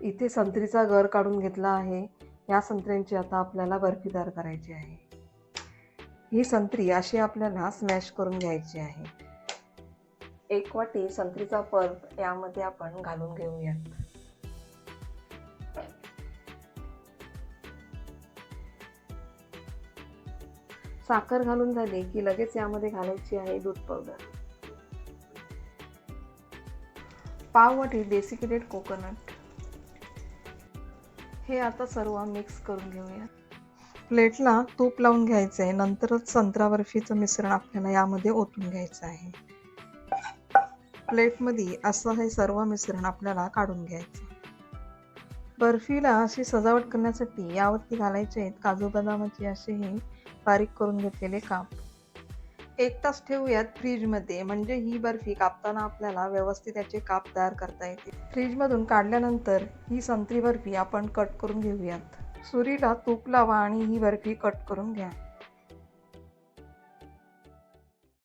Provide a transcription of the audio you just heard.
इथे संत्रीचा गर काढून घेतला आहे. या संत्र्यांची आता आपल्याला बर्फीदार करायची आहे. ही संत्री अशी आपल्याला स्मॅश करून घ्यायची आहे. एक वाटी संत्रीचा पल्प यामध्ये आपण घालून घेऊयात साखर घालून झाली की लगेच यामध्ये घालायची आहे दूध पावडर पाव वाटी डेसिकेटेड कोकोनट हे आता सर्व मिक्स करून घेऊया. प्लेटला तूप लावून घ्यायचं आहे नंतरच संत्रा बर्फीचं मिश्रण आपल्याला यामध्ये ओतून घ्यायचं आहे. प्लेटमध्ये असं हे सर्व मिश्रण आपल्याला काढून घ्यायचं. बर्फीला अशी सजावट करण्यासाठी यावरती घालायचे आहेत. काजू बदामाचे असे हे बारीक करून घेतलेले काप. एक तास ठेवूयात फ्रीजमध्ये. म्हणजे ही बर्फी कापताना आपल्याला व्यवस्थित याचे काप तयार करता येते फ्रीजमधून काढल्यानंतर ही संत्री बर्फी आपण कट करून घेऊयात. सुरीला तूप लावा आणि ही बर्फी कट करून घ्या.